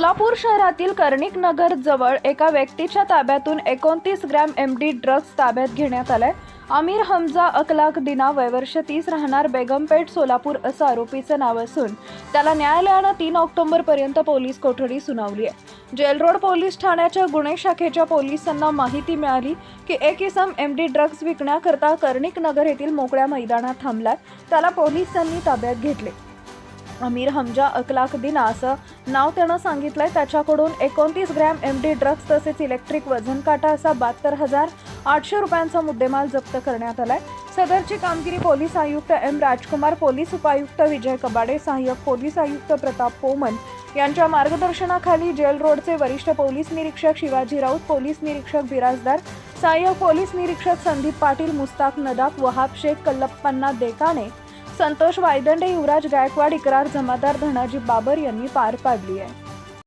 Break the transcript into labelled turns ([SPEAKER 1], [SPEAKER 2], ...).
[SPEAKER 1] सोलापूर शहरातील कर्णिक नगर जवळ एका व्यक्तीच्या ताब्यातून एकोणतीस ग्रॅम एम डी ड्रग्ज ताब्यात घेण्यात आलाय. आमिर हमजा अकलाक दिना वयवर्ष तीस राहणार बेगमपेठ सोलापूर असं आरोपीचं नाव असून त्याला न्यायालयानं तीन ऑक्टोबरपर्यंत पोलीस कोठडी सुनावली आहे. जेलरोड पोलीस ठाण्याच्या गुन्हे शाखेच्या पोलिसांना माहिती मिळाली की एक इसम एम डी ड्रग्ज विकण्याकरता कर्णिक नगर येथील मोकळ्या मैदानात थांबलाय. त्याला पोलिसांनी ताब्यात घेतले अमीर हमजा अकलाक दिना असं नाव त्यानं सांगितलंय त्याच्याकडून एकोणतीस ग्रॅम एम डी ड्रग्ज तसेच इलेक्ट्रिक वजन काटा असा बहात्तर हजार आठशे रुपयांचा मुद्देमाल जप्त करण्यात आलाय. सदरची कामगिरी पोलीस आयुक्त एम राजकुमार पोलीस उपायुक्त विजय कबाडे सहाय्यक पोलीस आयुक्त प्रताप पोमन यांच्या मार्गदर्शनाखाली जेल रोडचे वरिष्ठ पोलीस निरीक्षक शिवाजी राऊत पोलीस निरीक्षक बिराजदार सहाय्यक पोलीस निरीक्षक संदीप पाटील मुस्ताक नदाफ वहाब शेख कल्लप्पन्ना देकाने संतोष वायदंडे युवराज गायकवाड इकरार जमादार धनाजी बाबर यांनी पार पाडली आहे.